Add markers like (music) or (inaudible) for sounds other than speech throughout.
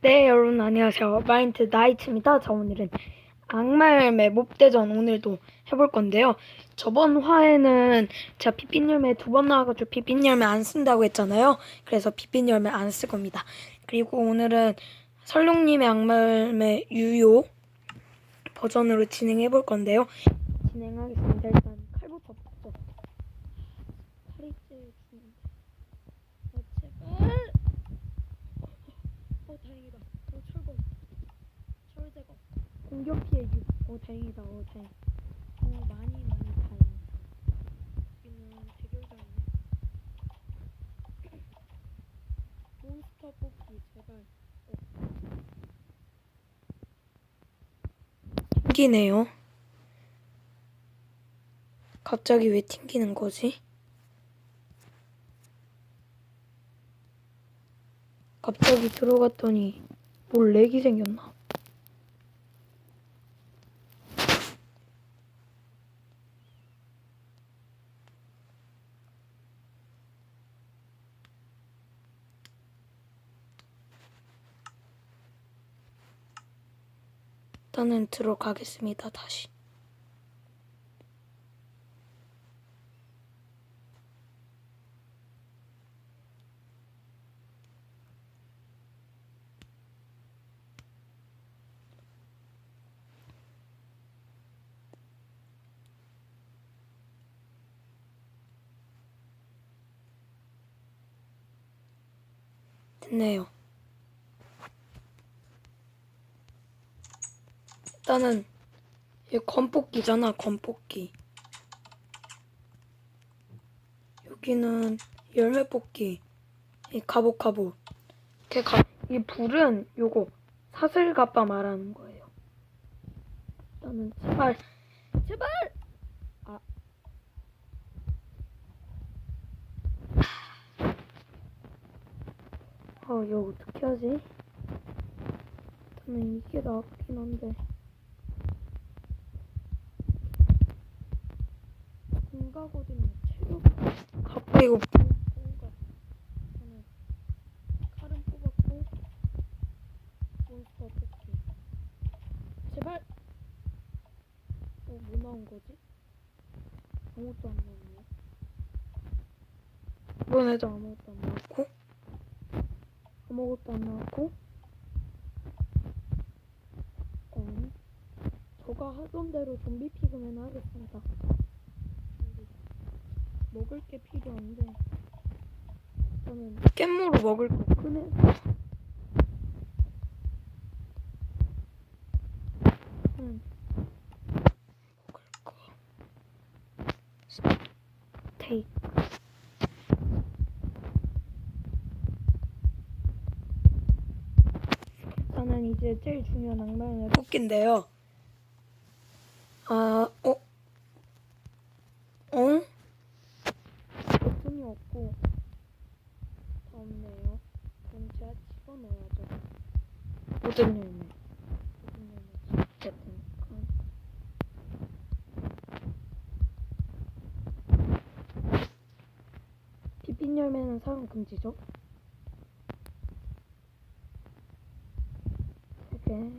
네, 여러분 안녕하세요. 마인드 나이트입니다. 자, 오늘은 악마 열매 몹대전 오늘도 해볼 건데요. 저번 화에는 제가 피핀 열매 두 번 나와가지고 피핀 열매 안 쓴다고 했잖아요. 그래서 피핀 열매 안 쓸 겁니다. 그리고 오늘은 설룡님의 악마 열매 유효 버전으로 진행해 볼 건데요. 진행하겠습니다. 일단 칼부터 뽑죠. 칼이 제일 중요한데. 어, 제발. 어 다행이다. 어 철거. 철제거. 공격 6. 어 다행이다. 어 다행. 어 많이 많이 다행. 여기는 대결장이네. (clears throat) 몬스터 뽑기 제발. 어. 튕기네요. 갑자기 왜 튕기는 거지? 갑자기 들어갔더니 뭘 렉이 생겼나? 일단은 들어가겠습니다, 다시. 됐네요. 일단은 얘 건뽑기잖아 건뽑기. 여기는 열매 뽑기. 이 가보가보. 걔가 이 불은 요거 사슬가빠 말하는 거예요. 일단은 제발 제발! 아. 아, 이거 어떻게 하지? 저는 이게 낫긴 한데. 공가거든요. 체력. 갑자기 이거 공가. 저는 칼은 뽑았고 몬스터 뽑기. 제발. 어, 뭐 나온 거지? 아무것도 안 나왔네. 이번에도 아무것도 안 나왔고. 아무것도 안 나왔고. 어. 저가 하던 대로 좀비 피그맨 하겠습니다. 먹을 게 필요한데 저는 깻모로 먹을 거 꺼내. 음. 먹을 거. 스테이크. 저는 이제 제일 중요한 악마를 뽑기인데요. 아, 어? 어? 버튼이 없고 없네요. 그럼 제가 집어넣어야죠. 열매. 모든 열매 집겠으니까. 비빈 열매는 사용 금지죠? 세 개.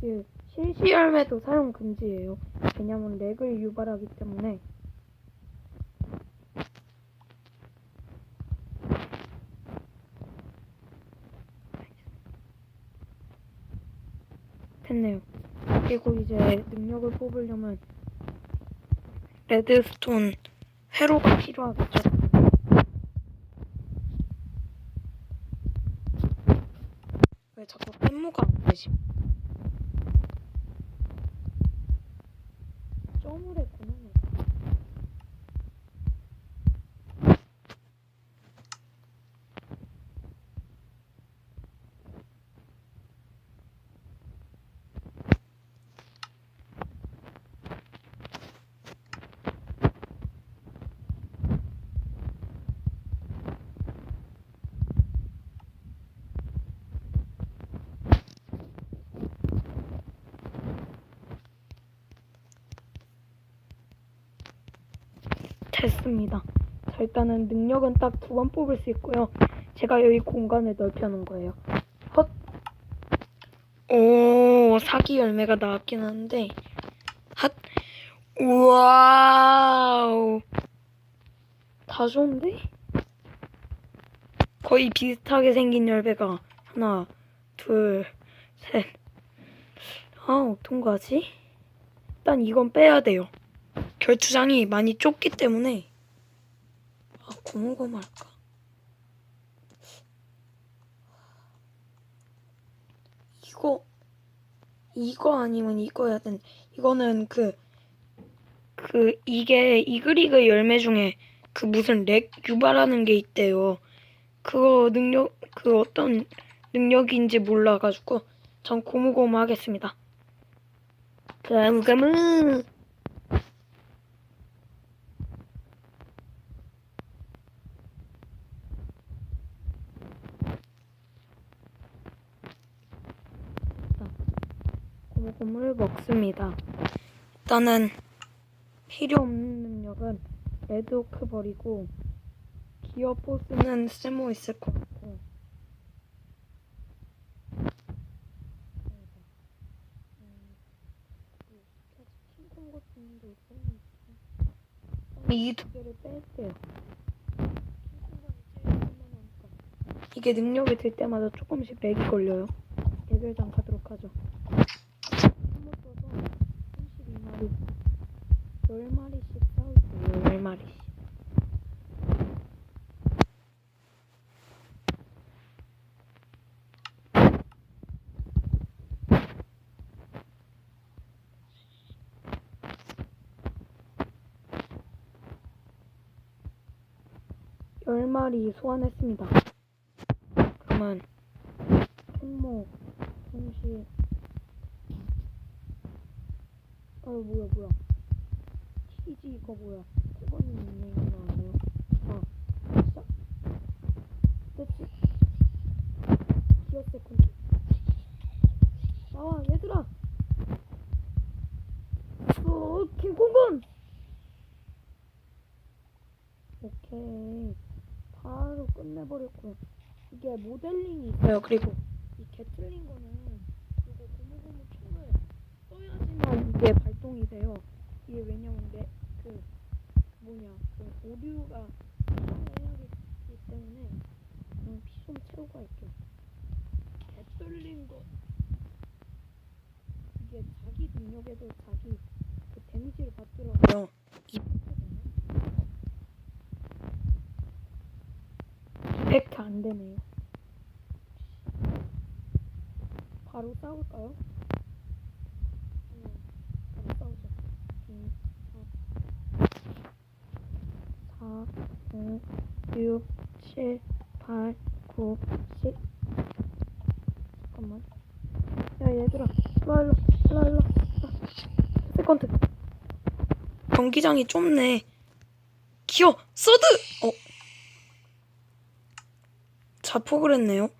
그 실시 열매도 사용 금지예요. 왜냐면 렉을 유발하기 때문에. 됐네요. 그리고 이제 능력을 뽑으려면 레드스톤 회로가 필요하겠죠. 왜 자꾸 깻모가 안 되지? 했 됐습니다. 자, 일단은 능력은 딱 두 번 뽑을 수 있고요. 제가 여기 공간을 넓혀 놓은 거예요. 헛. 오, 사기 열매가 나왔긴 한데. 핫. 우와우. 다 좋은데? 거의 비슷하게 생긴 열매가 하나, 둘, 셋. 아, 어떤 거지? 일단 이건 빼야 돼요. 결투장이 많이 좁기 때문에 아 고무고무 할까? 이거 이거 아니면 이거 해야 된 이거는 그그 이게 이글이글 열매 중에 그 무슨 렉 유발하는 게 있대요. 그거 능력 그 어떤 능력인지 몰라가지고 전 고무고무 하겠습니다. 고무고무 고 무고무를 먹습니다. 일단은 필요 없는 능력은 레드오크 버리고 기어 포스는 쓸모 있을 것 같고 이 두 개를 뺄게요. 이게 능력이 들 때마다 조금씩 렉이 걸려요. 대결장 가도록 하죠. 10마리 소환했습니다. 그러면 총모 잠시 아 뭐야 뭐야 치즈 이거 뭐야 코바님 있는 거 아니에요? 아 됐어? 됐지? 귀엽대, 콘 끝내버렸고요 이게 모델링이 있어요 그리고 이 개틀린 거는 이거 고무고무 총을 써야지만 이게 발동이 돼요. 이게 왜냐면 내 그 뭐냐 그 오류가 되기 때문에 그냥 피좀 채우고 할게요. 개 뚫린 거 이게 자기 능력에도 자기 그 데미지를 받더라고요. 이펙트거든요. 이펙트 안 되네요. 바로 싸울까요? 네, 바로 싸우죠. 2, 4, 5, 6, 7, 8, 9, 10. 잠깐만. 야, 얘들아. 일로, 일로, 일로, 일로. 세컨드. 경기장이 좁네. 기어! 서드! 어. 자폭을 했네요.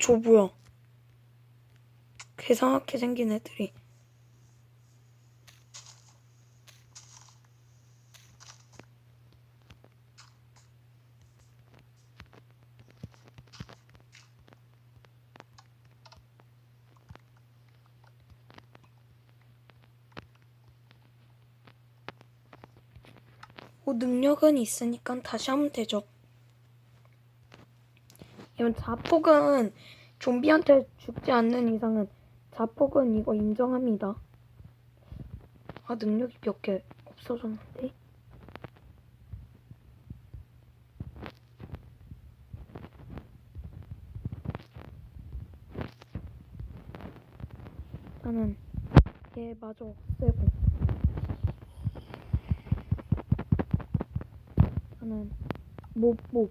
저 뭐야. 괴상하게 생긴 애들이. 뭐 능력은 있으니까 다시 하면 되죠. 이건 자폭은 좀비한테 죽지 않는 이상은 자폭은 이거 인정합니다. 아 능력이 몇 개 없어졌는데? 나는 얘 마저 없애고 나는 못 못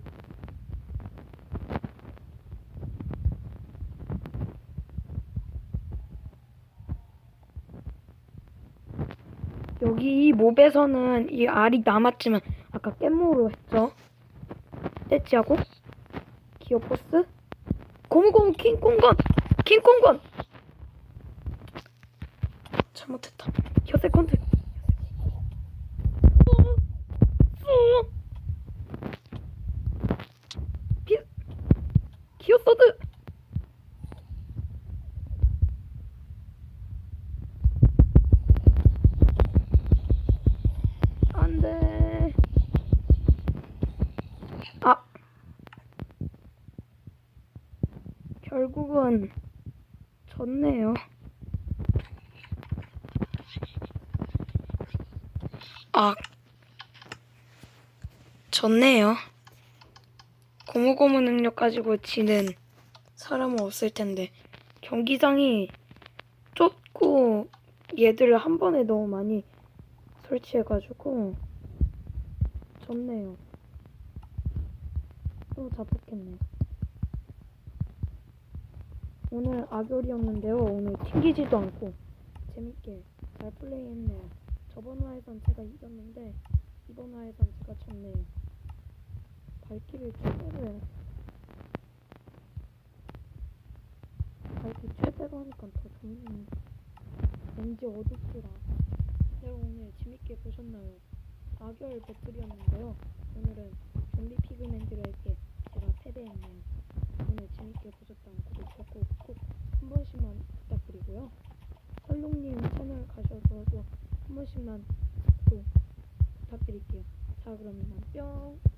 여기 이 몹에서는 이 알이 남았지만 아까 깻모로 했죠. 떼찌하고 기어포스 고무고무 킹콩건 킹콩건 잘못했다. 혀 세컨드. 어, 어, 서드 안돼 아 결국은 졌네요 아 졌네요 고무고무 능력 가지고 지는 사람은 없을 텐데 경기장이 좁고 얘들을 한 번에 너무 많이 설치해가지고 졌네요. 또 자폭했네. 오늘 악열이었는데요. 오늘 튕기지도 않고 재밌게 잘 플레이했네요. 저번 화에선 제가 이겼는데 이번 화에선 제가 졌네요. 발길을 최대로 발길 최대로 하니까 더 좋네. 왠지 어둡더라. 여러분 오늘 재밌게 보셨나요? 악열 배틀이었는데요. 오늘은 좀비 피그맨들에게 제가 패배했네요. 오늘 재밌게 보셨다면 구독과 꼭한 번씩만 부탁드리고요. 설롱님 채널 가셔서도 한 번씩만 또 부탁드릴게요. 자 이만 뿅.